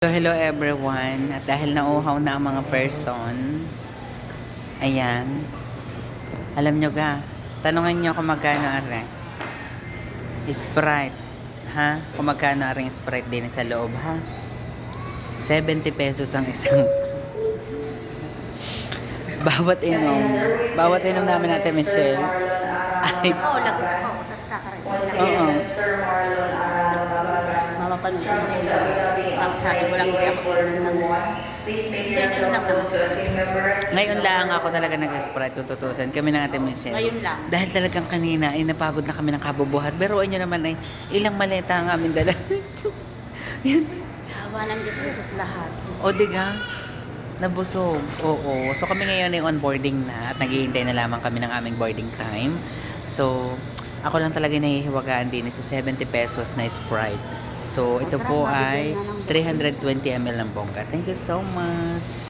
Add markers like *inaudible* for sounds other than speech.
So, hello everyone. At dahil nauhaw na ang mga person, ayan. Alam nyo ga, tanungin nyo kung magkano are. Sprite. Ha? Kung magkano are yung Sprite din sa loob, ha? 70 pesos ang isang. *laughs* bawat inom. Bawat inom namin natin, Michelle. Ay, Ako, lagot ako. Tapos kakaroon. oo. Mamapanood ko. Sabi ko lang, ako iinom ng ganun lang naman. Ngayon lang ako talaga nag-Sprite kung tutusin. Kami ng Ate Michelle. Ngayon lang. Dahil talagang kanina ay napagod na kami ng kabubuhat. Pero nyo naman ay ilang maleta ang aming dala. *laughs* Yan. Hawa ng Diyos busog lahat. O diga, nabusog. Oo. So kami ngayon ay onboarding na at naghihintay na lamang kami ng aming boarding time. So, ako lang talaga nahihiwagaan din sa 70 pesos na Sprite. So, ito po ay 320 ml ng bongga. Thank you so much.